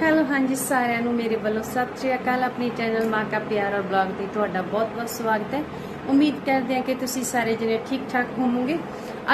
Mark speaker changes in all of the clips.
Speaker 1: Hello, ਹਾਂਜੀ ਸਾਰਿਆਂ ਨੂੰ ਮੇਰੇ ਵੱਲੋਂ ਸਤਿ ਸ਼੍ਰੀ ਅਕਾਲ। ਆਪਣੇ ਚੈਨਲ ਮਾਂ ਕਾ ਪਿਆਰ ਔਰ ਬਲੌਗ ਤੇ ਤੁਹਾਡਾ ਬਹੁਤ-ਬਹੁਤ ਸਵਾਗਤ ਹੈ। ਉਮੀਦ ਕਰਦੇ ਹਾਂ ਕਿ ਤੁਸੀਂ ਸਾਰੇ ਜਣੇ ਠੀਕ-ਠਾਕ ਹੋਵੋਗੇ।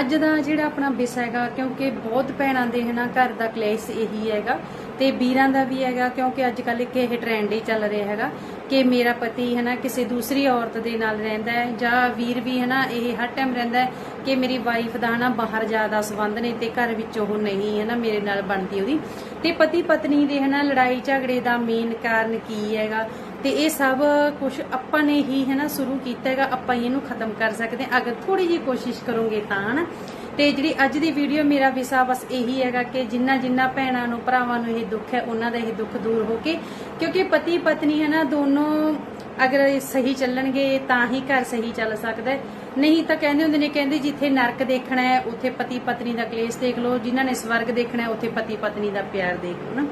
Speaker 1: ਅੱਜ ਦਾ ਜਿਹੜਾ ਆਪਣਾ ਵਿਸ਼ਾ ਹੈਗਾ, ਕਿਉਂਕਿ ਬਹੁਤ ਭੈਣਾਂ ਦੇ ਹਨਾ ਘਰ ਦਾ ਕਲੇਸ਼ ਇਹੀ ਹੈਗਾ ਤੇ ਵੀਰਾਂ ਦਾ ਵੀ ਹੈਗਾ, ਕਿਉਂਕਿ ਅੱਜ ਕੱਲ ਇੱਕ ਇਹ ਟ੍ਰੈਂਡ ਹੀ ਚੱਲ ਰਿਹਾ ਹੈਗਾ ਕਿ ਮੇਰਾ ਪਤੀ ਹਨਾ ਕਿਸੇ ਦੂਸਰੀ ਔਰਤ ਦੇ ਨਾਲ ਰਹਿੰਦਾ ਹੈ ਜਾਂ ਵੀਰ ਵੀ ਹਨਾ ਇਹ ਹਰ ਟਾਈਮ ਰਹਿੰਦਾ ਹੈ ਕਿ ਮੇਰੀ ਵਾਈਫ ਦਾ ਹਨਾ ਬਾਹਰ ਜ਼ਿਆਦਾ ਸੰਬੰਧ ਨੇ ਤੇ ਘਰ ਵਿੱਚ ਉਹ ਨਹੀਂ ਹਨਾ ਮੇਰੇ ਨਾਲ ਬਣਦੀ ਉਹਦੀ। ਤੇ ਪਤੀ ਪਤਨੀ ਦੇ ਹਨਾ ਲੜਾਈ ਝਗੜੇ ਦਾ ਮੇਨ ਕਾਰਨ ਕੀ ਹੈਗਾ ਤੇ ਇਹ ਸਭ ਕੁਝ ਆਪਾਂ ਨੇ ਹੀ ਹਨਾ ਸ਼ੁਰੂ ਕੀਤਾ ਹੈਗਾ, ਆਪਾਂ ਇਹਨੂੰ ਖਤਮ ਕਰ ਸਕਦੇ ਹਾਂ। ਅਗਰ ਥੋੜੀ ਜਿਹੀ ਕੋਸ਼ਿਸ਼ ਕਰੋਗੇ ਤਾਂ ਹਨਾ ਤੇ ਜਿਹੜੀ ਅੱਜ ਦੀ ਵੀਡੀਓ ਮੇਰਾ ਵਿਸ਼ਾ ਬਸ ਇਹੀ ਹੈਗਾ ਕਿ ਜਿੰਨਾ ਜਿੰਨਾ ਭੈਣਾਂ ਨੂੰ, ਭਰਾਵਾਂ ਨੂੰ ਇਹ ਦੁੱਖ ਹੈ, ਉਹਨਾਂ ਦਾ ਇਹ ਦੁੱਖ ਦੂਰ ਹੋ ਕੇ, ਕਿਉਂਕਿ ਪਤੀ ਪਤਨੀ ਹੈ ਨਾ, ਦੋਨੋਂ ਅਗਰ ਸਹੀ ਚੱਲਣਗੇ, ਤਾਂ ਹੀ ਘਰ ਸਹੀ ਚੱਲ ਸਕਦਾ ਹੈ। ਨਹੀਂ ਤਾਂ ਕਹਿੰਦੇ ਹੁੰਦੇ ਨੇ, ਕਹਿੰਦੇ ਜਿੱਥੇ ਨਰਕ ਦੇਖਣਾ ਹੈ, ਉੱਥੇ ਪਤੀ ਪਤਨੀ ਦਾ ਕਲੇਸ਼ ਦੇਖ ਲਓ, ਜਿਨ੍ਹਾਂ ਨੇ ਸਵਰਗ ਦੇਖਣਾ ਹੈ, ਉੱਥੇ ਪਤੀ ਪਤਨੀ ਦਾ ਪਿਆਰ ਦੇਖ ਲਓ ਨਾ।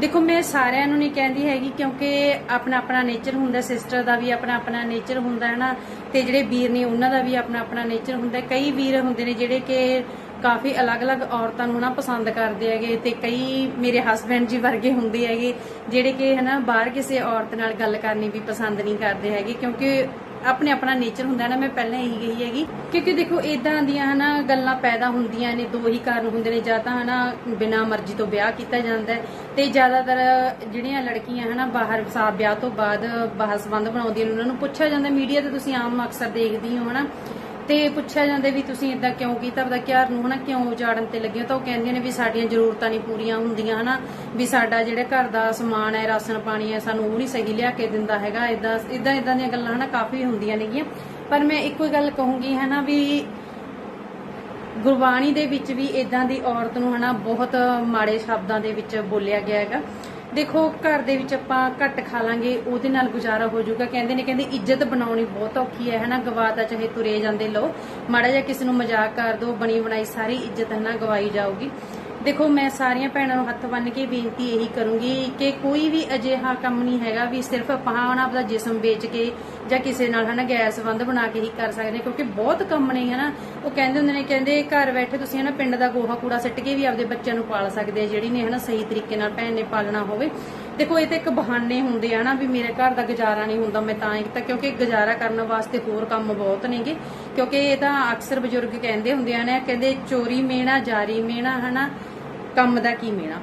Speaker 1: ਦੇਖੋ, ਮੈਂ ਸਾਰਿਆਂ ਨੂੰ ਨਹੀਂ ਕਹਿੰਦੀ ਹੈਗੀ ਕਿਉਂਕਿ ਆਪਣਾ ਆਪਣਾ ਨੇਚਰ ਹੁੰਦਾ ਸਿਸਟਰ ਦਾ ਵੀ ਆਪਣਾ ਆਪਣਾ ਨੇਚਰ ਹੁੰਦਾ ਹੈ ਨਾ ਤੇ ਜਿਹੜੇ ਵੀਰ ਨੇ ਉਹਨਾਂ ਦਾ ਵੀ ਆਪਣਾ ਆਪਣਾ ਨੇਚਰ ਹੁੰਦਾ। ਕਈ ਵੀਰ ਹੁੰਦੇ ਨੇ ਜਿਹੜੇ ਕਿ ਕਾਫੀ ਅਲੱਗ-ਅਲੱਗ ਔਰਤਾਂ ਨੂੰ ਨਾ ਪਸੰਦ ਕਰਦੇ ਹੈਗੇ ਤੇ ਕਈ ਮੇਰੇ ਹਸਬੰਡ ਜੀ ਵਰਗੇ ਹੁੰਦੇ ਹੈਗੇ, ਜਿਹੜੇ ਕਿ, ਹਨਾ, ਬਾਹਰ ਕਿਸੇ ਔਰਤ ਨਾਲ ਗੱਲ ਕਰਨੀ ਵੀ ਪਸੰਦ ਨਹੀਂ ਕਰਦੇ ਹੈਗੇ ਕਿਉਂਕਿ ਆਪਣੇ ਆਪਣਾ ਨੇਚਰ ਹੁੰਦਾ ਨਾ, ਮੈਂ ਪਹਿਲਾਂ ਇਹੀ ਗਈ ਹੈਗੀ। ਕਿਉਂਕਿ ਦੇਖੋ ਇਦਾਂ ਦੀਆਂ ਹਨਾ ਗੱਲਾਂ ਪੈਦਾ ਹੁੰਦੀਆਂ ਨੇ, ਦੋ ਹੀ ਕਾਰਨ ਹੁੰਦੇ ਨੇ, ਜਾਂ ਤਾਂ ਹਨਾ ਬਿਨਾ ਮਰਜ਼ੀ ਤੋਂ ਵਿਆਹ ਕੀਤਾ ਜਾਂਦਾ ਹੈ, ਤੇ ਜ਼ਿਆਦਾਤਰ ਜਿਹੜੀਆਂ ਲੜਕੀਆਂ ਹਨਾ ਬਾਹਰ ਸਾਹ ਵਿਆਹ ਤੋਂ ਬਾਅਦ ਬਾਹਰ ਸੰਬੰਧ ਬਣਾਉਂਦੀਆਂ ਨੇ, ਉਹਨਾਂ ਨੂੰ ਪੁੱਛਿਆ ਜਾਂਦਾ ਮੀਡੀਆ ਤੇ ਤੁਸੀਂ ਆਮ ਅਕਸਰ ਦੇਖਦੀ ਹੋ ਹਨਾ? ਤੇ ਪੁੱਛਿਆ ਜਾਂਦਾ ਵੀ ਤੁਸੀਂ ਇਦਾਂ ਕਿਉਂ ਕੀਤਾ? ਆਪਦਾ ਘਰ ਨੂੰ ਹਨਾ ਕਿਉਂ ਉਜਾੜਨ ਤੇ ਲੱਗੇ ਹੋ? ਤਾਂ ਉਹ ਕਹਿੰਦੇ ਨੇ ਵੀ ਸਾਡੀਆਂ ਜ਼ਰੂਰਤਾਂ ਨਹੀਂ ਪੂਰੀਆਂ ਹੁੰਦੀਆਂ ਹਨਾ। ਵੀ ਸਾਡਾ ਜਿਹੜਾ ਘਰ ਦਾ ਸਮਾਨ ਹੈ, ਰਾਸ਼ਨ ਪਾਣੀ ਹੈ, ਸਾਨੂੰ ਉਹ ਨਹੀਂ ਸਹੀ ਲਿਆ ਕੇ ਦਿੰਦਾ ਹੈਗਾ। ਇਦਾਂ ਇਦਾਂ ਇਦਾਂ ਦੀਆਂ ਗੱਲਾਂ ਹਨਾ ਕਾਫੀ ਹੁੰਦੀਆਂ ਨੇਗੀਆਂ। ਪਰ ਮੈਂ ਇੱਕੋ ਹੀ ਗੱਲ ਕਹੂੰਗੀ ਹਨਾ ਵੀ ਗੁਰਬਾਣੀ ਦੇ ਵਿੱਚ ਵੀ ਇਦਾਂ ਦੀ ਔਰਤ ਨੂੰ ਹਨਾ ਬਹੁਤ ਮਾੜੇ ਸ਼ਬਦਾਂ ਦੇ ਵਿੱਚ ਬੋਲਿਆ ਗਿਆ ਹੈਗਾ। ਦੇਖੋ, ਘਰ ਦੇ ਵਿੱਚ ਆਪਾਂ ਘੱਟ ਖਾ ਲਾਂਗੇ, ਉਹਦੇ ਨਾਲ ਗੁਜ਼ਾਰਾ ਹੋ ਜਾਊਗਾ। ਕਹਿੰਦੇ ਨੇ, ਕਹਿੰਦੇ ਇੱਜ਼ਤ ਬਣਾਉਣੀ ਬਹੁਤ ਔਖੀ ਹੈ, ਹਨਾ? ਗਵਾਤਾ ਚਾਹੇ ਤੁਰੇ ਜਾਂਦੇ ਲੋ ਮਾੜਾ ਜਿਹਾ ਕਿਸੇ ਨੂੰ ਮਜ਼ਾਕ ਕਰ ਦੋ, ਬਣੀ ਬਣਾਈ ਸਾਰੀ ਇੱਜ਼ਤ, ਹਨਾ? ਗਵਾਈ ਜਾਊਗੀ। ਦੇਖੋ, ਮੈਂ ਸਾਰੀਆਂ ਭੈਣਾਂ ਨੂੰ ਹੱਥ ਬੰਨ ਕੇ ਬੇਨਤੀ ਇਹੀ ਕਰੂੰਗੀ ਕਿ ਕੋਈ ਵੀ ਅਜਿਹਾ ਕੰਮ ਨਹੀਂ ਹੈਗਾ ਵੀ ਸਿਰਫ ਆਪਾਂ ਆਪਦਾ ਜਿਸਮ ਵੇਚ ਕੇ ਜਾਂ ਕਿਸੇ ਨਾਲ ਹਨਾ ਗੈਸ ਸੰਬੰਧ ਬਣਾ ਕੇ ਹੀ ਕਰ ਸਕਦੇ ਕਿਉਂਕਿ ਬਹੁਤ ਕੰਮ ਨੇ ਹਨਾ। ਉਹ ਕਹਿੰਦੇ ਹੁੰਦੇ ਨੇ, ਕਹਿੰਦੇ ਘਰ ਬੈਠੇ ਤੁਸੀਂ ਹਨਾ ਪਿੰਡ ਦਾ ਗੋਹਾ ਕੂੜਾ ਸਿੱਟ ਕੇ ਵੀ ਆਪਦੇ ਬੱਚਿਆਂ ਨੂੰ ਪਾਲ ਸਕਦੇ ਆ, ਜਿਹੜੀ ਨੇ ਹਨਾ ਸਹੀ ਤਰੀਕੇ ਨਾਲ ਭੈਣ ਨੇ ਪਾਲਣਾ ਹੋਵੇ। ਦੇਖੋ, ਇਹ ਤਾਂ ਇੱਕ ਬਹਾਨੇ ਹੁੰਦੇ ਆ ਨਾ ਵੀ ਮੇਰੇ ਘਰ ਦਾ ਗੁਜ਼ਾਰਾ ਨਹੀਂ ਹੁੰਦਾ, ਮੈਂ ਤਾਂ ਇੱਕ ਤਾਂ ਕਿਉਂਕਿ ਗੁਜ਼ਾਰਾ ਕਰਨ ਵਾਸਤੇ ਹੋਰ ਕੰਮ ਬਹੁਤ ਨੇਗੇ, ਕਿਉਂਕਿ ਇਹ ਤਾਂ ਅਕਸਰ ਬਜ਼ੁਰਗ ਕਹਿੰਦੇ ਹੁੰਦੇ ਆ ਨੇ, ਕਹਿੰਦੇ ਚੋਰੀ ਮੇਣਾ, ਜਾਰੀ ਮੇਣਾ ਹਨਾ। ਕੰਮ ਦਾ ਕੀ ਮੇਣਾ?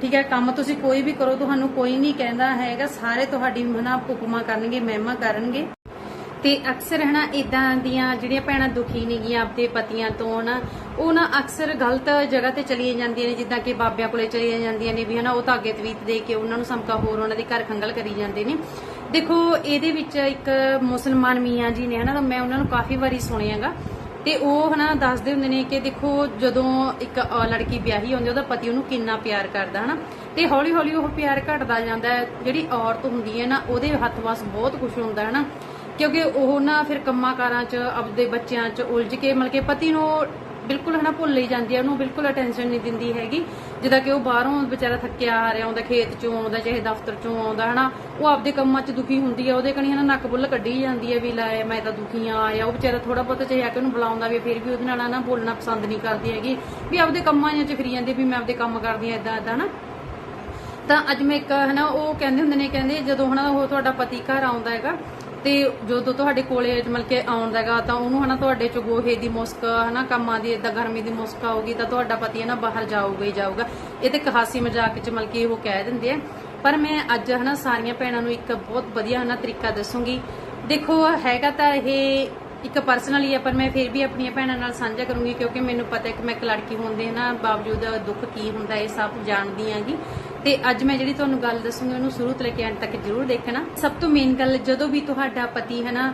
Speaker 1: ਠੀਕ ਹੈ, ਕੰਮ ਤੁਸੀਂ ਕੋਈ ਵੀ ਕਰੋ, ਤੁਹਾਨੂੰ ਕੋਈ ਨਹੀਂ ਕਹਿੰਦਾ ਹੈਗਾ, ਸਾਰੇ ਤੁਹਾਡੀ ਹਨਾ ਹੁਕਮਾਂ ਕਰਨਗੇ, ਮਹਿਮਾ ਕਰਨਗੇ। ਤੇ ਅਕਸਰ ਹਨਾ ਇਦਾਂ ਦੀਆਂ ਜਿਹੜੀਆਂ ਭੈਣਾਂ ਦੁਖੀ ਨੇਗੀਆਂ ਆਪਦੇ ਪਤੀਆਂ ਤੋਂ ਨਾ ਉਹ ਨਾ ਅਕਸਰ ਗਲਤ ਜਗ੍ਹਾ ਤੇ ਚਲੀਆਂ ਜਾਂਦੀਆਂ ਨੇ, ਜਿੱਦਾਂ ਕਿ ਬਾਬਿਆਂ ਕੋਲੇ ਚਲੀਆਂ ਜਾਂਦੀਆਂ ਨੇ ਵੀ ਹਨਾ, ਉਹ ਤਾਂ ਅੱਗੇ ਤਵੀਤ ਦੇ ਕੇ ਉਹਨਾਂ ਨੂੰ ਸਮਕਾ ਹੋਰ ਉਹਨਾਂ ਦੇ ਘਰ ਖੰਗਲ ਕਰੀ ਜਾਂਦੇ ਨੇ। ਦੇਖੋ, ਇਹਦੇ ਵਿੱਚ ਇੱਕ ਮੁਸਲਮਾਨ ਮੀਆਂ ਜੀ ਨੇ ਹਨਾ, ਮੈਂ ਉਹਨਾਂ ਨੂੰ ਕਾਫੀ ਵਾਰੀ ਸੁਣਿਆਗਾ। ਤੇ ਉਹ ਹਨਾ ਦੱਸਦੇ ਹੁੰਦੇ ਨੇ ਕਿ ਦੇਖੋ ਜਦੋਂ ਇੱਕ ਲੜਕੀ ਵਿਆਹੀ ਹੁੰਦੀ ਉਹਦਾ ਪਤੀ ਉਹਨੂੰ ਕਿੰਨਾ ਪਿਆਰ ਕਰਦਾ ਹਨਾ। ਤੇ ਹੌਲੀ ਹੌਲੀ ਉਹ ਪਿਆਰ ਘਟਦਾ ਜਾਂਦਾ ਜਿਹੜੀ ਔਰਤ ਹੁੰਦੀ ਹੈ ਨਾ, ਉਹਦੇ ਹੱਥ ਵਾਸ ਬਹੁਤ ਕੁਝ ਹੁੰਦਾ ਹੈ ਨਾ ਕਿਉਂਕਿ ਉਹ ਨਾ ਫਿਰ ਕੰਮਾਂ ਕਾਰਾਂ 'ਚ, ਆਪਦੇ ਬੱਚਿਆਂ 'ਚ ਉਲਝ ਕੇ ਮਤਲਬ ਕਿ ਪਤੀ ਨੂੰ ਬਿਲਕੁਲ ਹਨਾ ਭੁੱਲ ਹੀ ਜਾਂਦੀ ਹੈ ਉਹਨੂੰ ਬਿਲਕੁਲ ਅਟੈਂਸ਼ਨ ਨਹੀਂ ਦਿੰਦੀ ਹੈਗੀ। ਜਿੱਦਾਂ ਕਿ ਉਹ ਬਾਹਰੋਂ ਵਿਚਾਰਾ ਥੱਕਿਆ ਆ ਰਿਹਾ ਆਉਂਦਾ ਖੇਤ 'ਚੋਂ ਆਉਂਦਾ, ਚਾਹੇ ਦਫ਼ਤਰ 'ਚੋਂ ਆਉਂਦਾ, ਹਨਾ। ਉਹ ਆਪਦੇ ਕੰਮਾਂ 'ਚ ਦੁਖੀ ਹੁੰਦੀ ਹੈ ਉਹਦੇ ਕਣੀ ਹਨਾ ਨੱਕ ਬੁੱਲ ਕੱਢੀ ਜਾਂਦੀ ਹੈ ਵੀ ਲੈ, ਮੈਂ ਤਾਂ ਦੁਖੀ ਆ ਆਇਆ ਉਹ ਵਿਚਾਰਾ ਥੋੜਾ ਬਹੁਤ ਚਾਹੇ ਆ ਕੇ ਉਹਨੂੰ ਬੁਲਾਉਂਦਾ ਵੀ, ਫਿਰ ਵੀ ਉਹਦੇ ਨਾਲ ਨਾ ਬੋਲਣਾ ਪਸੰਦ ਨਹੀਂ ਕਰਦੀ ਹੈਗੀ। ਵੀ ਆਪਦੇ ਕੰਮਾਂ 'ਚ ਫਿਰੀ ਜਾਂਦੀ ਵੀ ਮੈਂ ਆਪਦੇ ਕੰਮ ਕਰਦੀ ਆ ਇਦਾਂ ਇਦਾਂ ਹਨਾ। ਤਾਂ ਅੱਜ ਮੈਂ ਇੱਕ, ਹਨਾ, ਉਹ ਕਹਿੰਦੇ ਹੁੰਦੇ ਨੇ, ਕਹਿੰਦੇ ਜਦੋਂ ਹਨਾ ਉਹ ਤੁਹਾਡਾ ਪਤੀ ਘਰ ਆਉਂਦਾ ਹੈਗਾ ਤੇ ਜਦੋਂ ਤੁਹਾਡੇ ਕੋਲੇ ਮਤਲਬ ਕਿ ਆਉਂਦਾ ਹੈਗਾ, ਤਾਂ ਉਹਨੂੰ ਹਨਾ ਤੁਹਾਡੇ ਚ ਗੋਹੇ ਦੀ ਮੁਸਕ, ਹਨਾ ਕੰਮਾਂ ਦੀ ਇਦਾਂ ਗਰਮੀ ਦੀ ਮੁਸਕ ਆਊਗੀ, ਤਾਂ ਤੁਹਾਡਾ ਪਤੀ ਹਨਾ ਬਾਹਰ ਜਾਊਗਾ ਹੀ ਜਾਊਗਾ। ਇਹ ਤੇ ਇੱਕ ਹਾਸੀ ਮਜ਼ਾਕ ਚ ਮਤਲਬ ਕਿ ਉਹ ਕਹਿ ਦਿੰਦੇ ਆ। ਪਰ ਮੈਂ ਅੱਜ ਹਨਾ ਸਾਰੀਆਂ ਭੈਣਾਂ ਨੂੰ ਇੱਕ ਬਹੁਤ ਵਧੀਆ ਹਨਾ ਤਰੀਕਾ ਦੱਸੂਗੀ। ਦੇਖੋ, ਹੈਗਾ ਤਾਂ ਇਹ ਇੱਕ ਪਰਸਨਲ ਹੀ ਹੈ ਪਰ ਮੈਂ ਫਿਰ ਵੀ ਆਪਣੀਆਂ ਭੈਣਾਂ ਨਾਲ ਸਾਂਝਾ ਕਰੂੰਗੀ, ਕਿਉਂਕਿ ਮੈਨੂੰ ਪਤਾ ਹੈ ਕਿ ਮੈਂ ਇੱਕ ਲੜਕੀ ਹੋਣ ਦੇ ਨਾ ਬਾਵਜੂਦ ਦੁੱਖ ਕੀ ਹੁੰਦਾ, ਇਹ ਸਭ ਜਾਣਦੀ ਆਂਗੀ ਤੇ ਅੱਜ ਮੈਂ ਜਿਹੜੀ ਤੁਹਾਨੂੰ ਗੱਲ ਦੱਸੂੰਗੀ, ਉਹਨੂੰ ਸ਼ੁਰੂ ਤੋਂ ਲੈ ਕੇ ਅੰਤ ਤੱਕ ਜ਼ਰੂਰ ਦੇਖਣਾ। ਸਭ ਤੋਂ ਮੇਨ ਗੱਲ, ਜਦੋਂ ਵੀ ਤੁਹਾਡਾ ਪਤੀ ਹੈ ਨਾ,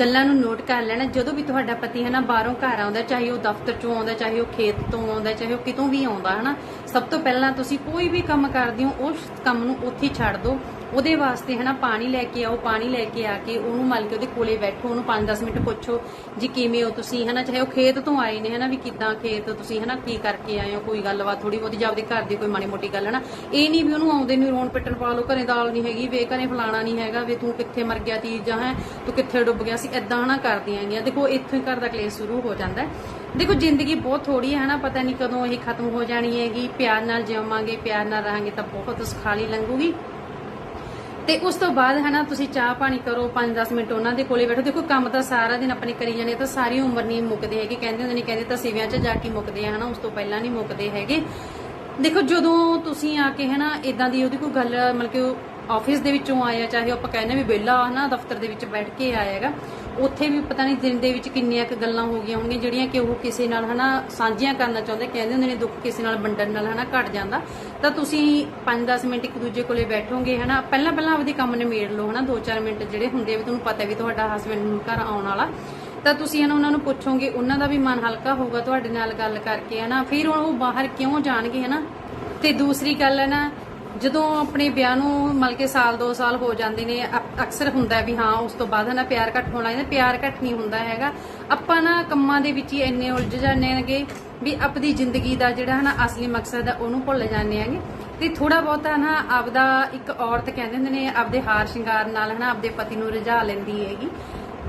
Speaker 1: ਗੱਲਾਂ ਨੂੰ ਨੋਟ ਕਰ ਲੈਣਾ, ਜਦੋਂ ਵੀ ਤੁਹਾਡਾ ਪਤੀ ਹੈ ਨਾ, ਬਾਹਰੋਂ ਘਰ ਆਉਂਦਾ, ਚਾਹੇ ਉਹ ਦਫ਼ਤਰ ਚੋਂ ਆਉਂਦਾ, ਚਾਹੇ ਉਹ ਖੇਤ ਤੋਂ ਆਉਂਦਾ, ਚਾਹੇ ਉਹ ਕਿਤੋਂ ਵੀ ਆਉਂਦਾ ਹੈ ਸਭ ਤੋਂ ਪਹਿਲਾਂ ਤੁਸੀਂ ਕੋਈ ਵੀ ਕੰਮ ਕਰਦੇ ਹੋ, ਉਸ ਕੰਮ ਨੂੰ ਉੱਥੇ ਛੱਡ ਦਿਓ। ਉਹਦੇ ਵਾਸਤੇ ਹਨਾ ਪਾਣੀ ਲੈ ਕੇ ਆਓ, ਪਾਣੀ ਲੈ ਕੇ ਆ ਕੇ ਉਹਨੂੰ ਮਲ ਕੇ ਉਹਦੇ ਕੋਲੇ ਬੈਠੋ, ਉਹਨੂੰ 5-10 ਮਿੰਟ ਪੁੱਛੋ ਜੀ ਕਿਵੇਂ ਹੋ ਤੁਸੀਂ ਹਨਾ, ਚਾਹੇ ਉਹ ਖੇਤ ਤੋਂ ਆਏ ਨੇ ਹਨਾ ਵੀ ਕਿੱਦਾਂ ਖੇਤ ਤੁਸੀਂ ਹਨਾ ਕੀ ਕਰਕੇ ਆਏ ਹੋ, ਕੋਈ ਗੱਲਬਾਤ ਥੋੜੀ ਬਹੁਤੀ, ਜਾਂ ਆਪਦੇ ਘਰ ਦੀ ਕੋਈ ਮਾੜੀ ਮੋਟੀ ਗੱਲ ਹਨਾ। ਇਹ ਨਹੀਂ ਵੀ ਉਹਨੂੰ ਆਉਂਦੇ ਨੂੰ ਰੋਣ ਪਿੱਟਣ ਪਾ ਲਓ, ਘਰੇ ਦਾਲ ਨਹੀਂ ਹੈਗੀ, ਵੇ ਘਰੇ ਫਲਾਣਾ ਨਹੀਂ ਹੈਗਾ, ਵੇ ਤੂੰ ਕਿੱਥੇ ਮਰ ਗਿਆ ਤੀ ਜਾਂ ਹੈ, ਤੂੰ ਕਿੱਥੇ ਡੁੱਬ ਗਿਆ ਸੀ ਐਦਾਂ ਹਨਾ ਕਰਦੀਆਂ ਹੈਗੀਆਂ। ਦੇਖੋ, ਇੱਥੋਂ ਹੀ ਘਰ ਦਾ ਕਲੇਸ਼ ਸ਼ੁਰੂ ਹੋ ਜਾਂਦਾ ਹੈ। ਦੇਖੋ, ਜ਼ਿੰਦਗੀ ਬਹੁਤ ਥੋੜੀ ਹੈ ਹਨਾ, ਪਤਾ ਨਹੀਂ ਕਦੋਂ ਇਹ ਖਤਮ ਹੋ ਜਾਣੀ ਹੈਗੀ, ਪਿਆਰ ਨਾਲ ਜਿਵਾਂਗੇ ਪਿਆਰ ਨਾਲ ਰਹਾਂਗੇ ਤਾਂ ਬਹੁਤ ਸੁਖਾਲੀ ਲੰਘੂਗੀ। ਤੇ ਉਸ ਤੋਂ ਬਾਅਦ ਹਨਾ ਤੁਸੀਂ ਚਾਹ ਪਾਣੀ ਕਰੋ 5-10 ਮਿੰਟ ਉਹਨਾਂ ਦੇ ਕੋਲੇ ਬੈਠੋ। ਦੇਖੋ, ਕੰਮ ਤਾਂ ਸਾਰਾ ਦਿਨ ਆਪਣੇ ਕਰੀ ਜਾਂਦੇ ਤਾਂ ਸਾਰੀ ਉਮਰ ਨਹੀਂ ਮੁੱਕਦੇ ਹੈਗੇ। ਕਹਿੰਦੇ ਹੁੰਦੇ ਨੇ, ਕਹਿੰਦੇ ਤਾਂ ਸਿਵਿਆਂ 'ਚ ਜਾ ਕੇ ਮੁੱਕਦੇ ਆ, ਹਨਾ, ਉਸ ਤੋਂ ਪਹਿਲਾਂ ਨਹੀਂ ਮੁੱਕਦੇ ਹੈਗੇ। ਦੇਖੋ, ਜਦੋਂ ਤੁਸੀਂ ਆ ਕੇ ਹਨਾ ਇਦਾਂ ਦੀ ਉਹਦੀ ਕੋਈ ਗੱਲ, ਮਤਲਬ ਕਿ ਆਫਿਸ ਦੇ ਵਿੱਚੋਂ ਆਇਆ ਚਾਹੇ ਆਪਾਂ ਕਹਿੰਦੇ ਵੀ ਵਿਹਲਾ ਹਨਾ ਦਫ਼ਤਰ ਦੇ ਵਿੱਚ ਬੈਠ ਕੇ ਆਏਗਾ ਉੱਥੇ ਵੀ ਪਤਾ ਨਹੀਂ ਦਿਨ ਦੇ ਵਿੱਚ ਕਿੰਨੀਆਂ ਕੁ ਗੱਲਾਂ ਹੋ ਗਈਆਂ ਹੋਣਗੀਆਂ, ਜਿਹੜੀਆਂ ਕਿ ਉਹ ਕਿਸੇ ਨਾਲ ਹਨਾ ਸਾਂਝੀਆਂ ਕਰਨਾ ਚਾਹੁੰਦੇ, ਕਹਿੰਦੇ ਹੁੰਦੇ ਨੇ ਦੁੱਖ ਕਿਸੇ ਨਾਲ ਵੰਡਣ ਨਾਲ ਹਨਾ ਘਟ ਜਾਂਦਾ। ਤਾਂ ਤੁਸੀਂ 5-10 ਮਿੰਟ ਇੱਕ ਦੂਜੇ ਕੋਲੇ ਬੈਠੋਗੇ ਹਨਾ, ਪਹਿਲਾਂ ਪਹਿਲਾਂ ਆਪਦੇ ਕੰਮ ਨਿਮੇੜ ਲਓ ਹਨਾ 2-4 ਮਿੰਟ ਜਿਹੜੇ ਹੁੰਦੇ ਵੀ ਤੁਹਾਨੂੰ ਪਤਾ ਵੀ ਤੁਹਾਡਾ ਹਸਬੰਡ ਘਰ ਆਉਣ ਵਾਲਾ। ਤਾਂ ਤੁਸੀਂ ਹਨਾ ਉਹਨਾਂ ਨੂੰ ਪੁੱਛੋਗੇ, ਉਹਨਾਂ ਦਾ ਵੀ ਮਨ ਹਲਕਾ ਹੋਊਗਾ ਤੁਹਾਡੇ ਨਾਲ ਗੱਲ ਕਰਕੇ ਹਨਾ, ਫਿਰ ਉਹ ਬਾਹਰ ਕਿਉਂ ਜਾਣਗੇ ਹਨਾ? ਤੇ ਦੂਸਰੀ ਗੱਲ ਹੈ ਨਾ ਜਦੋਂ ਆਪਣੇ ਵਿਆਹ ਨੂੰ ਮਤਲਬ ਕਿ ਸਾਲ 2 ਸਾਲ ਹੋ ਜਾਂਦੇ ਨੇ ਅਕਸਰ ਹੁੰਦਾ ਵੀ ਹਾਂ, ਉਸ ਤੋਂ ਬਾਅਦ ਨਾ ਪਿਆਰ ਘੱਟ ਹੋਣਾ ਲੱਗ ਪਿਆਰ ਘੱਟ ਨਹੀਂ ਹੁੰਦਾ ਹੈਗਾ। ਆਪਾਂ ਨਾ ਕੰਮਾਂ ਦੇ ਵਿੱਚ ਹੀ ਇੰਨੇ ਉਲਝ ਜਾਂਦੇ ਹੈਗੇ ਵੀ ਆਪਣੀ ਜ਼ਿੰਦਗੀ ਦਾ ਜਿਹੜਾ ਹਨਾ ਅਸਲੀ ਮਕਸਦ ਹੈ, ਉਹਨੂੰ ਭੁੱਲ ਜਾਂਦੇ ਹੈਗੇ। ਤੇ ਥੋੜਾ ਬਹੁਤਾ ਨਾ ਆਪਦਾ ਇੱਕ ਔਰਤ ਕਹਿੰਦੇ ਹੁੰਦੇ ਨੇ, ਆਪਦੇ ਹਾਰ ਸ਼ਿੰਗਾਰ ਨਾਲ ਹਨਾ ਆਪਦੇ ਪਤੀ ਨੂੰ ਰਜਾ ਲੈਂਦੀ ਹੈਗੀ।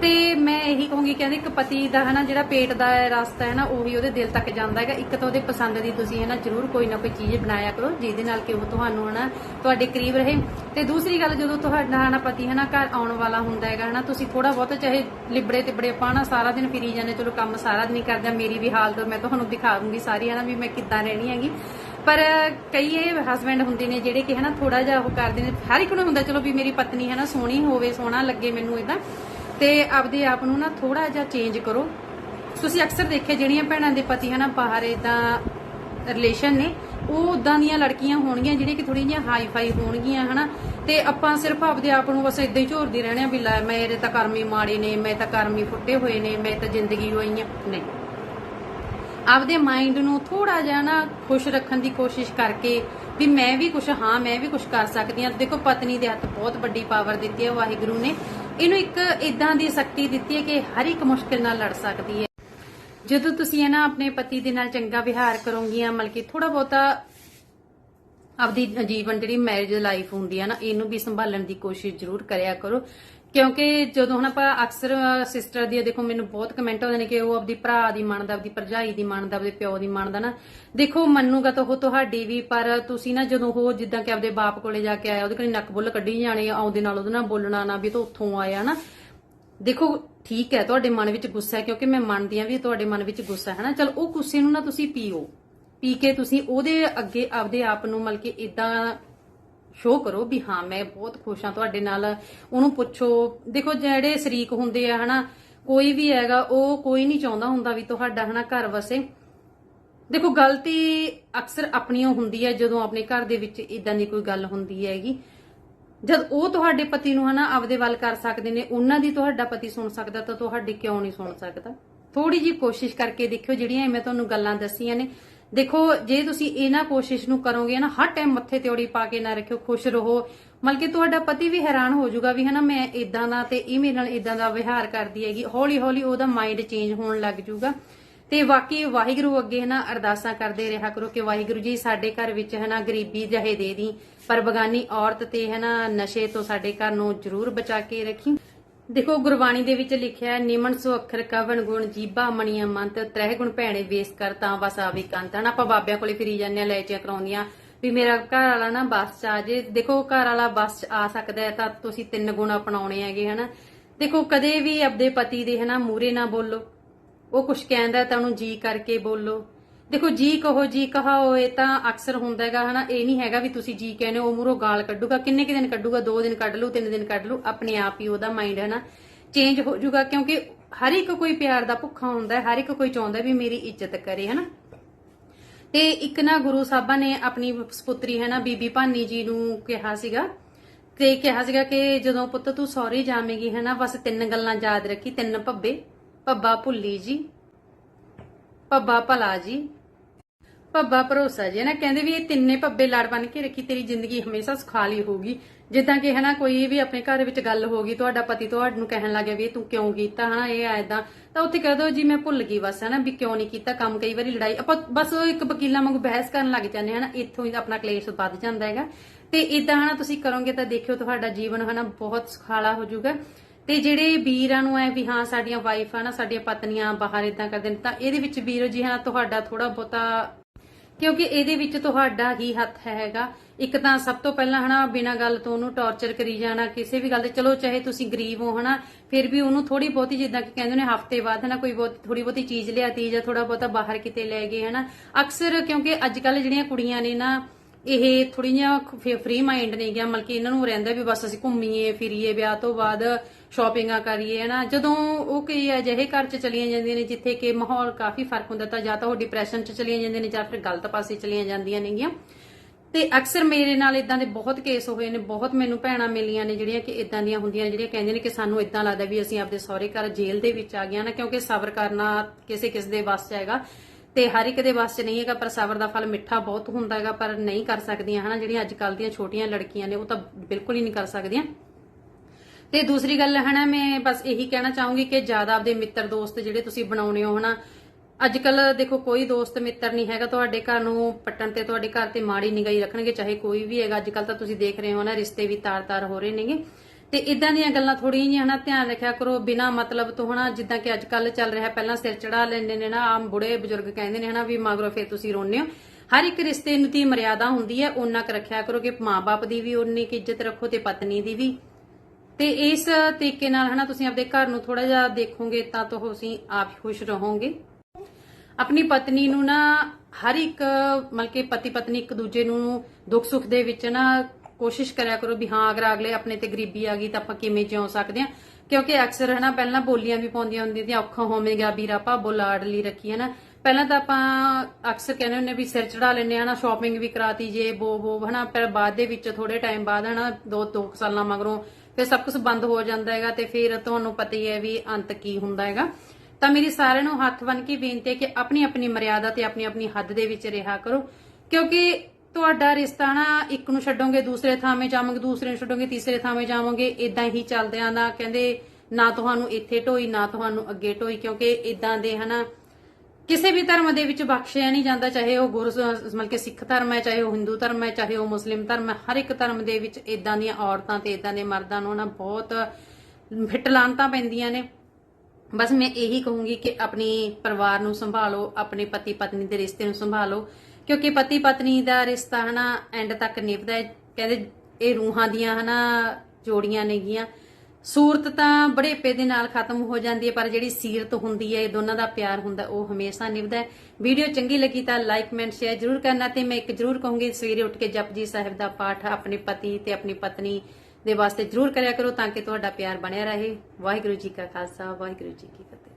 Speaker 1: ਤੇ ਮੈਂ ਇਹੀ ਕਹੂੰਗੀ ਕਹਿੰਦੇ ਇੱਕ ਪਤੀ ਦਾ ਹਨਾ, ਜਿਹੜਾ ਪੇਟ ਦਾ ਰਸਤਾ ਹੈ ਨਾ, ਉਹੀ ਉਹਦੇ ਦਿਲ ਤੱਕ ਜਾਂਦਾ ਹੈਗਾ। ਇੱਕ ਤਾਂ ਉਹਦੇ ਪਸੰਦ ਦੀ ਤੁਸੀਂ ਹਨਾ, ਜ਼ਰੂਰ ਕੋਈ ਨਾ ਕੋਈ ਚੀਜ਼ ਬਣਾਇਆ ਕਰੋ, ਜਿਹਦੇ ਨਾਲ ਕਿ ਉਹ ਤੁਹਾਨੂੰ ਹਨਾ, ਤੁਹਾਡੇ ਕਰੀਬ ਰਹੇ। ਤੇ ਦੂਸਰੀ ਗੱਲ, ਜਦੋਂ ਤੁਹਾਡਾ ਹਨਾ, ਪਤੀ ਹਨਾ, ਘਰ ਆਉਣ ਵਾਲਾ ਹੁੰਦਾ ਹੈਗਾ ਹਨਾ, ਤੁਸੀਂ ਥੋੜਾ ਬਹੁਤ ਚਾਹੇ ਲਿਬੜੇ ਤਿਬੜੇ ਪਾਣਾ ਸਾਰਾ ਦਿਨ ਫਿਰੀ ਜਾਂਦੇ, ਚਲੋ ਕੰਮ ਸਾਰਾ ਦਿਨ ਹੀ ਕਰਦਾ, ਮੇਰੀ ਵੀ ਹਾਲਤ, ਮੈਂ ਤੁਹਾਨੂੰ ਦਿਖਾ ਦੂੰਗੀ ਸਾਰੀ ਹਨਾ, ਵੀ ਮੈਂ ਕਿੱਦਾਂ ਰਹਿਣੀ ਹੈਗੀ। ਪਰ ਕਈ ਇਹ ਹਸਬੰਡ ਹੁੰਦੇ ਨੇ ਜਿਹੜੇ ਕਿ ਹਨਾ ਥੋੜਾ ਜਿਹਾ ਉਹ ਕਰਦੇ ਨੇ। ਹਰ ਇੱਕ ਨੂੰ ਹੁੰਦਾ, ਚਲੋ ਵੀ ਮੇਰੀ ਪਤਨੀ ਹਨਾ, ਸੋਹਣੀ ਹੋਵੇ, ਸੋਹਣਾ ਲੱਗੇ ਮੈਨੂੰ ਇਦਾਂ ਤੇ ਆਪਦੇ ਆਪ ਨੂੰ ਨਾ ਥੋੜਾ ਜਿਹਾ ਚੇਂਜ ਕਰੋ। ਤੁਸੀਂ ਅਕਸਰ ਦੇਖਿਆ ਜਿਹੜੀਆਂ ਭੈਣਾਂ ਦੇ ਪਤੀ ਹਨਾ ਬਾਹਰ ਇਦਾਂ ਰਿਲੇਸ਼ਨ ਨੇ, ਉਹ ਉਦਾਂ ਦੀਆਂ ਲੜਕੀਆਂ ਹੋਣਗੀਆਂ ਜਿਹੜੀਆਂ ਕਿ ਥੋੜੀ ਜਿਹੀਆਂ ਹਾਈ ਫਾਈ ਹੋਣਗੀਆਂ ਹਨਾ। ਤੇ ਆਪਾਂ ਸਿਰਫ ਆਪਦੇ ਆਪ ਨੂੰ ਬਸ ਇਦਾਂ ਹੀ ਝੋਰਦੇ ਰਹਿਣਾ ਵੀ ਲੈ ਮੇਰੇ ਤਾਂ ਕਰਮੀ ਮਾੜੇ ਨੇ, ਮੈਂ ਤਾਂ ਕਰਮੀ ਫੁੱਟੇ ਹੋਏ ਨੇ, ਮੈਂ ਤਾਂ ਜ਼ਿੰਦਗੀ ਹੋਈ ਆ। ਨਹੀਂ। ਆਪਦੇ ਮਾਈਂਡ ਨੂੰ ਥੋੜਾ ਜਿਹਾ ਨਾ ਖੁਸ਼ ਰੱਖਣ ਦੀ ਕੋਸ਼ਿਸ਼ ਕਰਕੇ ਵੀ ਮੈਂ ਵੀ ਕੁਝ ਹਾਂ ਮੈਂ ਵੀ ਕੁਝ ਕਰ ਸਕਦੀ ਹਾਂ। ਦੇਖੋ ਪਤਨੀ ਦੇ ਹੱਥ ਬਹੁਤ ਵੱਡੀ ਪਾਵਰ ਦਿੱਤੀ ਹੈ, ਵਾਹਿਗੁਰੂ ਨੇ। ਇਹਨੂੰ ਇੱਕ ਇਦਾਂ ਦੀ ਸ਼ਕਤੀ ਦਿੱਤੀ ਹੈ ਕਿ ਹਰ ਇੱਕ ਮੁਸ਼ਕਿਲ ਨਾਲ ਲੜ ਸਕਦੀ ਹੈ। ਜਦੋਂ ਤੁਸੀਂ ਇਹ ਨਾ ਆਪਣੇ ਪਤੀ ਦੇ ਨਾਲ ਚੰਗਾ ਵਿਹਾਰ ਕਰੋਗੀਆਂ, ਮਤਲਬ ਕਿ ਥੋੜਾ ਬਹੁਤਾ ਆਪਦੀ ਜੀਵਨ ਜਿਹੜੀ ਮੈਰਿਜ ਲਾਈਫ ਹੁੰਦੀ ਹੈ ਨਾ, ਇਹਨੂੰ ਵੀ ਸੰਭਾਲਣ ਦੀ ਕੋਸ਼ਿਸ਼ ਜ਼ਰੂਰ ਕਰਿਆ ਕਰੋ। ਕਿਉਂਕਿ ਜਦੋਂ ਹੁਣ ਆਪਾਂ ਅਕਸਰ ਸਿਸਟਰ ਦੀ ਦੇਖੋ ਮੈਨੂੰ ਬਹੁਤ ਕਮੈਂਟ ਆਉਂਦੇ ਨੇ ਕਿ ਉਹ ਆਪਦੀ ਭਰਾ ਦੀ ਮੰਨਦਾ, ਆਪਦੀ ਭਰਜਾਈ ਦੀ ਮੰਨਦਾ, ਆਪਦੇ ਪਿਓ ਦੀ ਮੰਨਦਾ ਨਾ। ਦੇਖੋ, ਮੰਨੂਗਾ ਤਾਂ ਉਹ ਤੁਹਾਡੀ ਵੀ, ਪਰ ਤੁਸੀਂ ਨਾ ਜਦੋਂ ਉਹ ਜਿੱਦਾਂ ਕਿ ਆਪਦੇ ਬਾਪ ਕੋਲੇ ਜਾ ਕੇ ਆਇਆ, ਉਹਦੇ ਕੋਲ ਨੱਕ ਬੁੱਲ ਕੱਢੀ ਜਾਣੇ ਆਉਂਦੇ ਨਾਲ ਉਹਦੇ ਨਾਲ ਬੋਲਣਾ ਨਾ ਵੀ ਤੂੰ ਉੱਥੋਂ ਆਇਆ ਨਾ। ਦੇਖੋ, ਠੀਕ ਹੈ, ਤੁਹਾਡੇ ਮਨ ਵਿੱਚ ਗੁੱਸਾ ਹੈ, ਕਿਉਂਕਿ ਮੈਂ ਮੰਨਦੀ ਆ ਵੀ ਤੁਹਾਡੇ ਮਨ ਵਿੱਚ ਗੁੱਸਾ ਹੈ ਨਾ। ਚਲ, ਉਹ ਗੁੱਸੇ ਨੂੰ ਨਾ ਤੁਸੀਂ ਪੀਓ। ਪੀ ਕੇ ਤੁਸੀਂ ਉਹਦੇ ਅੱਗੇ, ਆਪਦੇ ਆਪ ਨੂੰ ਮਤਲਬ ਕਿ ਇਦਾਂ ਸ਼ੋਅ ਕਰੋ ਵੀ ਹਾਂ, ਮੈਂ ਬਹੁਤ ਖੁਸ਼ ਹਾਂ ਤੁਹਾਡੇ ਨਾਲ। ਉਹਨੂੰ ਪੁੱਛੋ, ਦੇਖੋ ਜਿਹੜੇ ਸ਼ਰੀਕ ਹੁੰਦੇ ਆ, ਹਨਾ, ਕੋਈ ਵੀ ਹੈਗਾ, ਉਹ ਕੋਈ ਨਹੀਂ ਚਾਹੁੰਦਾ ਹੁੰਦਾ ਵੀ ਤੁਹਾਡਾ, ਹਨਾ, ਘਰ ਵਸੇ। ਦੇਖੋ, ਗਲਤੀ ਅਕਸਰ ਆਪਣੀਆਂ ਹੁੰਦੀ ਹੈ, ਜਦੋਂ ਆਪਣੇ ਘਰ ਦੇ ਵਿੱਚ ਇਦਾਂ ਦੀ ਕੋਈ ਗੱਲ ਹੁੰਦੀ ਹੈਗੀ। ਜਦ ਉਹ ਤੁਹਾਡੇ ਪਤੀ ਨੂੰ, ਹਨਾ, ਆਪਦੇ ਵੱਲ ਕਰ ਸਕਦੇ ਨੇ, ਉਹਨਾਂ ਦੀ ਤੁਹਾਡਾ ਪਤੀ ਸੁਣ ਸਕਦਾ ਤਾਂ ਤੁਹਾਡੀ ਕਿਉਂ ਨਹੀਂ ਸੁਣ ਸਕਦਾ? ਥੋੜੀ ਜੀ ਕੋਸ਼ਿਸ਼ ਕਰਕੇ ਦੇਖਿਓ ਜਿਹੜੀਆਂ ਮੈਂ ਤੁਹਾਨੂੰ ਗੱਲਾਂ ਦੱਸੀਆਂ ਨੇ। ਦੇਖੋ, ਜੇ ਤੁਸੀਂ ਇਹਨਾਂ ਕੋਸ਼ਿਸ਼ ਨੂੰ ਕਰੋਗੇ ਨਾ, ਹਰ ਟਾਈਮ ਮੱਥੇ ਤੇ ਔੜੀ ਪਾ ਕੇ ਨਾ ਰੱਖਿਓ, ਖੁਸ਼ ਰਹੋ। ਮਤਲਬ ਕਿ ਤੁਹਾਡਾ ਪਤੀ ਵੀ ਹੈਰਾਨ ਹੋ ਜਾਊਗਾ ਵੀ ਹਨਾ, ਮੈਂ ਇਦਾਂ ਦਾ ਤੇ ਇਹ ਮੇਰੇ ਨਾਲ ਇਦਾਂ ਦਾ ਵਿਹਾਰ ਕਰਦੀ ਹੈਗੀ। ਹੌਲੀ ਹੌਲੀ ਉਹਦਾ ਮਾਈਂਡ ਚੇਂਜ ਹੋਣ ਲੱਗ ਜਾਊਗਾ। ਤੇ ਬਾਕੀ ਵਾਹਿਗੁਰੂ ਅੱਗੇ ਹਨਾ, ਅਰਦਾਸਾਂ ਕਰਦੇ ਰਿਹਾ ਕਰੋ ਕਿ ਵਾਹਿਗੁਰੂ ਜੀ ਸਾਡੇ ਘਰ ਵਿੱਚ ਹਨਾ, ਗਰੀਬੀ ਜਹੇ ਦੇ ਦੀ, ਪਰ ਬਗਾਨੀ ਔਰਤ ਤੇ ਹਨਾ, ਨਸ਼ੇ ਤੋਂ ਸਾਡੇ ਘਰ ਨੂੰ ਜ਼ਰੂਰ ਬਚਾ ਕੇ ਰੱਖੀ। ਦੇਖੋ, ਗੁਰਬਾਣੀ ਦੇ ਵਿੱਚ ਲਿਖਿਆ ਹੈ, ਨਿਮਨ ਸੋ ਅੱਖਰ ਕਵਨ ਗੁਣ ਜੀਬਾ ਮਣੀਆਂ ਮੰਤ, ਤ੍ਰਹਿ ਗੁਣ ਭੈਣੇ ਵੇਸ ਕਰ ਤਾਂ ਬਸ ਆਵੀ ਕੰਤ। ਹਨਾ, ਆਪਾਂ ਬਾਬਿਆਂ ਕੋਲੇ ਫਿਰੀ ਜਾਂਦੇ ਆ ਲੈਚੀਆਂ ਕਰਾਉਂਦੀਆਂ ਵੀ ਮੇਰਾ ਘਰ ਵਾਲਾ ਨਾ ਬੱਸ ਚ ਆ ਜੇ। ਦੇਖੋ, ਘਰ ਵਾਲਾ ਬੱਸ ਚ ਆ ਸਕਦਾ ਹੈ ਤਾਂ ਤੁਸੀਂ ਤਿੰਨ ਗੁਣ ਅਪਣਾਉਣੇ ਹੈਗੇ, ਹਨਾ। ਦੇਖੋ, ਕਦੇ ਵੀ ਆਪਦੇ ਪਤੀ ਦੇ, ਹਨਾ ਮੂਰੇ ਨਾ ਬੋਲੋ। ਉਹ ਕੁਝ ਕਹਿੰਦਾ ਤਾਂ ਉਹਨੂੰ ਜੀ ਕਰਕੇ ਬੋਲੋ। ਦੇਖੋ, ਜੀ ਕਹੋ, ਜੀ ਕਹਾਓ, ਇਹ ਤਾਂ ਅਕਸਰ ਹੁੰਦਾ ਹੈਗਾ, ਹਨਾ? ਇਹ ਨਹੀਂ ਹੈਗਾ ਵੀ ਤੁਸੀਂ ਜੀ ਕਹਿੰਦੇ ਹੋ, ਉਹ ਮੂਰੋਂ ਗਾਲ ਕੱਢੂਗਾ, ਕਿੰਨੇ ਕਿ ਦਿਨ ਕੱਢੂਗਾ? 2 ਦਿਨ ਕੱਢ ਲੂ 3 ਦਿਨ ਕੱਢ ਲੂ ਆਪਣੇ ਆਪ ਹੀ ਉਹਦਾ ਮਾਈਂਡ ਹੈ ਨਾ ਚੇਂਜ ਹੋ ਜਾਊਗਾ, ਕਿਉਂਕਿ ਹਰ ਇੱਕ ਕੋਈ ਪਿਆਰ ਦਾ ਭੁੱਖਾ ਹੁੰਦਾ ਹੈ, ਹਰ ਇੱਕ ਕੋਈ ਚਾਹੁੰਦਾ ਵੀ ਮੇਰੀ ਇੱਜ਼ਤ ਕਰੇ, ਹਨਾ? ਤੇ ਇੱਕ ਨਾ ਗੁਰੂ ਸਾਹਿਬਾਂ ਨੇ ਆਪਣੀ ਸੁਪੁੱਤਰੀ ਹੈ ਨਾ ਬੀਬੀ ਭਾਨੀ ਜੀ ਨੂੰ ਕਿਹਾ ਸੀਗਾ, ਤੇ ਕਿਹਾ ਸੀਗਾ ਕਿ ਜਦੋਂ ਪੁੱਤ ਤੂੰ ਸੌਰੀ ਜਾਵੇਂਗੀ ਹੈ ਨਾ ਬਸ ਤਿੰਨ ਗੱਲਾਂ ਯਾਦ ਰੱਖੀ, ਤਿੰਨ ਭੱਬੇ, ਭੱਬਾ ਭੁੱਲੀ ਜੀ, ਭੱਬਾ ਭਲਾ ਜੀ ਭੱਬਾ ਭਰੋਸਾ ਜੀ ਨਾ, ਕਹਿੰਦੇ ਵੀ ਇਹ ਤਿੰਨੇ ਭੱਬੇ ਲੜ ਬਣ ਕੇ ਰੱਖੀ, ਤੇਰੀ ਜ਼ਿੰਦਗੀ ਹਮੇਸ਼ਾ ਸੁਖਾਲੀ ਹੋਊਗੀ। ਜਿੱਦਾਂ ਕਿ ਹਨਾ, ਕੋਈ ਵੀ ਆਪਣੇ ਘਰ ਵਿੱਚ ਗੱਲ ਹੋ ਗਈ ਤੁਹਾਡਾ ਪਤੀ ਤੁਹਾਨੂੰ ਕਹਿਣ ਲੱਗਿਆ ਵੀ ਤੂੰ ਕਿਉਂ ਕੀਤਾ, ਹਨਾ, ਇਹ ਐਦਾਂ ਤਾਂ ਉੱਥੇ ਕਹਿ ਦੋ ਜੀ, ਮੈਂ ਭੁੱਲ ਗਈ ਬਸ, ਹਨਾ, ਵੀ ਕਿਉਂ ਨਹੀਂ ਕੀਤਾ, ਕੰਮ ਕਈ ਵਾਰੀ ਲੜਾਈ। ਆਪਾਂ ਬਸ ਇੱਕ ਵਕੀਲਾਂ ਵਾਂਗੂ ਬਹਿਸ ਕਰਨ ਲੱਗ ਜਾਂਦੇ ਹਨਾ, ਇੱਥੋਂ ਹੀ ਆਪਣਾ ਕਲੇਸ਼ ਵੱਧ ਜਾਂਦਾ ਹੈਗਾ। ਤੇ ਇਦਾਂ ਹਨਾ, ਤੁਸੀਂ ਕਰੋਗੇ ਤਾਂ ਦੇਖਿਓ ਤੁਹਾਡਾ ਜੀਵਨ, ਹਨਾ, ਬਹੁਤ ਸੁਖਾਲਾ ਹੋ ਜਾਊਗਾ। ਤੇ ਜਿਹੜੇ ਵੀਰਾਂ ਨੂੰ ਐ ਵੀ ਹਾਂ, ਸਾਡੀਆਂ ਵਾਈਫਾਂ ਨਾ ਸਾਡੀਆਂ ਪਤਨੀਆਂ ਬਾਹਰ ਇਦਾਂ ਕਰਦੇ ਨੇ, ਤਾਂ ਇਹਦੇ ਵਿੱਚ ਵੀਰੋ ਜੀ, ਹਨਾ, ਤੁਹਾਡਾ ਥੋੜਾ ਬਹੁਤਾ ਕਿਉਂਕਿ ਇਹਦੇ ਵਿੱਚ ਤੁਹਾਡਾ ਹੀ ਹੱਥ ਹੈਗਾ। ਇੱਕ ਤਾਂ ਸਭ ਤੋਂ ਪਹਿਲਾਂ ਹਨਾ, ਬਿਨਾਂ ਗੱਲ ਤੋਂ ਉਹਨੂੰ ਟੌਰਚਰ ਕਰੀ ਜਾਣਾ, ਕਿਸੇ ਵੀ ਗੱਲ ਤੇ। ਚਲੋ, ਚਾਹੇ ਤੁਸੀਂ ਗਰੀਬ ਹੋ ਹਨਾ, ਫਿਰ ਵੀ ਉਹਨੂੰ ਥੋੜੀ ਬਹੁਤੀ ਜਿੱਦਾਂ ਕਿ ਕਹਿੰਦੇ ਨੇ ਹਫ਼ਤੇ ਬਾਅਦ ਹਨਾ, ਕੋਈ ਬਹੁਤ ਥੋੜੀ ਬਹੁਤੀ ਚੀਜ਼ ਲਿਆਤੀ ਜਾਂ ਥੋੜਾ ਬਹੁਤਾ ਬਾਹਰ ਕਿਤੇ ਲੈ ਗਏ ਹਨਾ। ਅਕਸਰ ਕਿਉਂਕਿ ਅੱਜ ਕੱਲ ਜਿਹੜੀਆਂ ਕੁੜੀਆਂ ਨੇ ਨਾ, ਇਹ ਥੋੜੀ ਜਿਹਾ ਫ੍ਰੀ ਮਾਈਂਡ ਨੇ ਗਿਆ ਮਤਲਬ ਕਿ ਇਹਨਾਂ ਨੂੰ ਰਹਿੰਦਾ ਵੀ ਬਸ ਅਸੀਂ ਘੁੰਮੀਏ, ਫਿਰੀਏ ਵਿਆਹ ਤੋਂ ਬਾਅਦ। ਸ਼ਾਪਿੰਗਾਂ ਕਰੀਏ, ਹਨਾ? ਜਦੋਂ ਉਹ ਕਈ ਅਜਿਹੇ ਘਰ ਚ ਚਲੀਆਂ ਜਾਂਦੀਆਂ ਨੇ ਜਿੱਥੇ ਕਿ ਮਾਹੌਲ ਕਾਫੀ ਫ਼ਰਕ ਹੁੰਦਾ ਤਾਂ ਜਾਂ ਤਾਂ ਉਹ ਡਿਪਰੈਸ਼ਨ ਚ ਚਲੀਆਂ ਜਾਂਦੀਆਂ ਨੇ ਜਾਂ ਫਿਰ ਗਲਤ ਪਾਸੇ ਚਲੀਆਂ ਜਾਂਦੀਆਂ ਨੇਗੀਆਂ। ਤੇ ਅਕਸਰ ਮੇਰੇ ਨਾਲ ਇਦਾਂ ਦੇ ਬਹੁਤ ਕੇਸ ਹੋਏ ਨੇ, ਬਹੁਤ ਮੈਨੂੰ ਭੈਣਾਂ ਮਿਲੀਆਂ ਨੇ ਜਿਹੜੀਆਂ ਕਿ ਇਦਾਂ ਦੀਆਂ ਹੁੰਦੀਆਂ ਨੇ, ਜਿਹੜੀਆਂ ਕਹਿੰਦੀਆਂ ਨੇ ਕਿ ਸਾਨੂੰ ਇਦਾਂ ਲੱਗਦਾ ਵੀ ਅਸੀਂ ਆਪਦੇ ਸਹੁਰੇ ਘਰ ਜੇਲ੍ਹ ਦੇ ਵਿੱਚ ਆ ਗਏ ਨਾ, ਕਿਉਂਕਿ ਸਬਰ ਕਰਨਾ ਕਿਸੇ ਕਿਸ ਦੇ ਵੱਸ 'ਚ ਹੈਗਾ ਤੇ ਹਰ ਇੱਕ ਦੇ ਵੱਸ 'ਚ ਨਹੀਂ ਹੈਗਾ, ਪਰ ਸਬਰ ਦਾ ਫਲ ਮਿੱਠਾ ਬਹੁਤ ਹੁੰਦਾ ਹੈਗਾ, ਪਰ ਨਹੀਂ ਕਰ ਸਕਦੀਆਂ, ਹਨਾ? ਜਿਹੜੀਆਂ ਅੱਜ ਕੱਲ੍ਹ ਦੀਆਂ ਛੋਟੀਆਂ ਲੜਕੀਆਂ ਨੇ, ਉਹ ਤਾਂ ਬਿਲਕੁਲ ਹੀ ਨਹੀਂ ਕਰ ਸਕਦੀਆਂ। ਤੇ ਦੂਸਰੀ ਗੱਲ ਹੈ ਮੈਂ ਬਸ ਇਹੀ ਕਹਿਣਾ ਚਾਹੂੰਗੀ ਕਿ ਜ਼ਿਆਦਾ ਆਪਦੇ ਮਿੱਤਰ ਦੋਸਤ ਜਿਹੜੇ ਤੁਸੀਂ ਬਣਾਉਣੇ ਹੋ ਹਨਾ ਅੱਜ ਕੱਲ ਦੇਖੋ ਕੋਈ ਦੋਸਤ ਮਿੱਤਰ ਨਹੀਂ ਹੈਗਾ, ਤੁਹਾਡੇ ਘਰ ਨੂੰ ਪੱਟਣ ਤੇ, ਤੁਹਾਡੇ ਘਰ ਤੇ ਮਾੜੀ ਨਿਗਾਹੀ ਰੱਖਣਗੇ, ਚਾਹੇ ਕੋਈ ਵੀ ਹੈਗਾ ਅੱਜ ਕੱਲ ਤਾਂ ਤੁਸੀਂ ਦੇਖ ਰਹੇ ਹੋ ਨਾ ਰਿਸ਼ਤੇ ਵੀ ਤਾਰ-ਤਾਰ ਹੋ ਰਹੇ ਨੇਗੇ। ਤੇ ਇਦਾਂ ਦੀਆਂ ਗੱਲਾਂ ਥੋੜੀਆਂ ਜਿਹੀਆਂ ਹਨਾ, ਧਿਆਨ ਰੱਖਿਆ ਕਰੋ, ਬਿਨਾ ਮਤਲਬ ਤੋਂ ਹਨਾ, ਜਿੱਦਾਂ ਕਿ ਅੱਜ ਕੱਲ ਚੱਲ ਰਿਹਾ, ਪਹਿਲਾਂ ਸਿਰ ਚੜਾ ਲੈਂਦੇ ਨੇ ਨਾ, ਆਮ ਬੁੜੇ ਬਜ਼ੁਰਗ ਕਹਿੰਦੇ ਨੇ ਹਨਾ, ਵੀ ਮਗਰੋਂ ਫੇਰ ਤੁਸੀਂ ਰੋਣੇ ਹੋ। ਹਰ ਇੱਕ ਰਿਸ਼ਤੇ ਨੂੰ ਦੀ ਮਰਿਆਦਾ ਹੁੰਦੀ ਹੈ ਉਹਨਾਂ ਕ ਰੱਖਿਆ ਕਰੋ ਕਿ ਮਾਪੇ ਦੀ ਵੀ ਉਨੀ ਕੁ ਇੱਜ਼ਤ ਰੱਖੋ ਤੇ ਪਤਨੀ ਦੀ ਵੀ। ਤੇ ਇਸ ਤਰੀਕੇ ਨਾਲ ਹਨਾ ਤੁਸੀਂ ਆਪਣੇ ਘਰ ਨੂੰ ਥੋੜਾ ਜਿਹਾ ਦੇਖੋਗੇ ਤਾਂ ਤੁਸੀਂ ਆਪ ਹੀ ਖੁਸ਼ ਰਹੋਗੇ। ਆਪਣੀ ਪਤਨੀ ਨੂੰ ਨਾ ਹਰ ਇੱਕ, ਮਤਲਬ ਕਿ ਪਤੀ ਪਤਨੀ ਇੱਕ ਦੂਜੇ ਨੂੰ ਦੁੱਖ ਸੁੱਖ ਦੇ ਵਿੱਚ ਨਾ ਕੋਸ਼ਿਸ਼ ਕਰਿਆ ਕਰੋ ਵੀ ਹਾਂ, ਅਗਰ ਅਗਲੇ ਆਪਣੇ ਤੇ ਗਰੀਬੀ ਆ ਗਈ ਤਾਂ ਆਪਾਂ ਕਿਵੇਂ ਜਿਉ ਸਕਦੇ ਆ ਕਿਉਂਕਿ ਅਕਸਰ ਹਨਾ ਪਹਿਲਾਂ ਬੋਲੀਆਂ ਵੀ ਪਾਉਂਦੀਆਂ ਹੁੰਦੀਆਂ ਸੀ, ਔਖਾ ਹੋਵੇਗਾ, ਵੀਰਾ ਭਾਬੋ ਲਾਡਲੀ ਰੱਖੀ ਹਨਾ। ਪਹਿਲਾਂ ਤਾਂ ਆਪਾਂ ਅਕਸਰ ਕਹਿੰਦੇ ਹੁੰਦੇ ਵੀ ਸਿਰ ਚੜਾ ਲੈਂਦੇ ਆ ਸ਼ਾਪਿੰਗ ਵੀ ਕਰਾਤੀ ਜੇ ਬੋ ਬੋ ਹਨਾ, ਪਰ ਬਾਅਦ ਦੇ ਵਿੱਚ ਥੋੜੇ ਟਾਈਮ ਬਾਅਦ ਹਨਾ ਦੋ ਦੋ ਕੁ ਸਾਲਾਂ ਮਗਰੋਂ ਫਿਰ ਸਭ ਕੁਝ ਬੰਦ ਹੋ ਜਾਂਦਾ ਹੈਗਾ ਤੇ ਫਿਰ ਤੁਹਾਨੂੰ ਪਤਾ ਹੀ ਹੈ ਵੀ ਅੰਤ ਕੀ ਹੁੰਦਾ ਹੈਗਾ। ਤਾਂ ਮੇਰੀ ਸਾਰਿਆਂ ਨੂੰ ਹੱਥ ਬੰਨ ਕੇ ਬੇਨਤੀ ਹੈ ਕਿ ਆਪਣੀ ਆਪਣੀ ਮਰਿਆਦਾ ਤੇ ਆਪਣੀ ਆਪਣੀ ਹੱਦ ਦੇ ਵਿੱਚ ਰਿਹਾ ਕਰੋ। ਕਿਉਂਕਿ ਤੁਹਾਡਾ ਰਿਸ਼ਤਾ ਨਾ ਇੱਕ ਨੂੰ ਛੱਡੋਗੇ, ਦੂਸਰੇ ਥਾਵੇਂ ਜਾਵੋਗੇ, ਦੂਸਰੇ ਨੂੰ ਛੱਡੋਗੇ, ਤੀਸਰੇ ਥਾਵੇਂ ਜਾਵੋਗੇ ਇਦਾਂ ਹੀ ਚੱਲਦਿਆਂ ਨਾ। ਕਹਿੰਦੇ ਨਾ ਤੁਹਾਨੂੰ ਇੱਥੇ ਢੋਈ, ਨਾ ਤੁਹਾਨੂੰ ਅੱਗੇ ਢੋਈ, ਕਿਉਂਕਿ ਇਦਾਂ ਦੇ ਹਨਾ ਕਿਸੇ ਵੀ ਧਰਮ ਦੇ ਵਿੱਚ ਬਖਸ਼ਿਆ ਨਹੀਂ ਜਾਂਦਾ, ਚਾਹੇ ਉਹ ਗੁਰੂ, ਮਤਲਬ ਕਿ ਸਿੱਖ ਧਰਮ ਹੈ, ਚਾਹੇ ਉਹ ਹਿੰਦੂ ਧਰਮ ਹੈ, ਚਾਹੇ ਉਹ ਮੁਸਲਿਮ ਧਰਮ ਹੈ, ਹਰ ਇੱਕ ਧਰਮ ਦੇ ਵਿੱਚ ਇਦਾਂ ਦੀਆਂ ਔਰਤਾਂ ਤੇ ਇਦਾਂ ਦੇ ਮਰਦਾਂ ਨੂੰ ਨਾ ਬਹੁਤ ਫਿੱਟ ਲਾਂਤਾਂ ਪੈਂਦੀਆਂ ਨੇ। ਬਸ ਮੈਂ ਇਹੀ ਕਹੂੰਗੀ ਕਿ ਆਪਣੀ ਪਰਿਵਾਰ ਨੂੰ ਸੰਭਾਲੋ, ਆਪਣੇ ਪਤੀ ਪਤਨੀ ਦੇ ਰਿਸ਼ਤੇ ਨੂੰ ਸੰਭਾਲੋ, ਕਿਉਂਕਿ ਪਤੀ ਪਤਨੀ ਦਾ ਰਿਸ਼ਤਾ ਹਨਾ ਐਂਡ ਤੱਕ ਨਿਭਦਾ ਹੈ। ਕਹਿੰਦੇ ਇਹ ਰੂਹਾਂ ਦੀਆਂ ਹਨਾ ਜੋੜੀਆਂ ਨੇਗੀਆਂ। ਸੂਰਤ ਤਾਂ ਬੜੇਪੇ ਦੇ ਨਾਲ ਖਤਮ ਹੋ ਜਾਂਦੀ ਹੈ, ਪਰ ਜਿਹੜੀ ਸੀਰਤ ਹੁੰਦੀ ਹੈ, ਇਹ ਦੋਨਾਂ ਦਾ ਪਿਆਰ ਹੁੰਦਾ, ਉਹ ਹਮੇਸ਼ਾ ਨਿਭਦਾ ਵੀਡੀਓ ਚੰਗੀ ਲੱਗੀ ਤਾਂ ਲਾਈਕ ਕਮੈਂਟ ਸ਼ੇਅਰ ਜਰੂਰ ਕਰਨਾ ਤੇ ਮੈਂ ਇੱਕ ਜਰੂਰ ਕਹੂੰਗੀ, ਸਵੇਰੇ ਉੱਠ ਕੇ ਜਪਜੀ ਸਾਹਿਬ ਦਾ ਪਾਠ ਆਪਣੇ ਪਤੀ ਤੇ ਆਪਣੀ ਪਤਨੀ ਦੇ ਵਾਸਤੇ ਜਰੂਰ ਕਰਿਆ ਕਰੋ ਤਾਂ ਕਿ ਤੁਹਾਡਾ ਪਿਆਰ ਬਣਿਆ ਰਹੇ। ਵਾਹਿਗੁਰੂ ਜੀ ਕਾ ਖਾਲਸਾ, ਵਾਹਿਗੁਰੂ ਜੀ ਕੀ ਫਤਿਹ।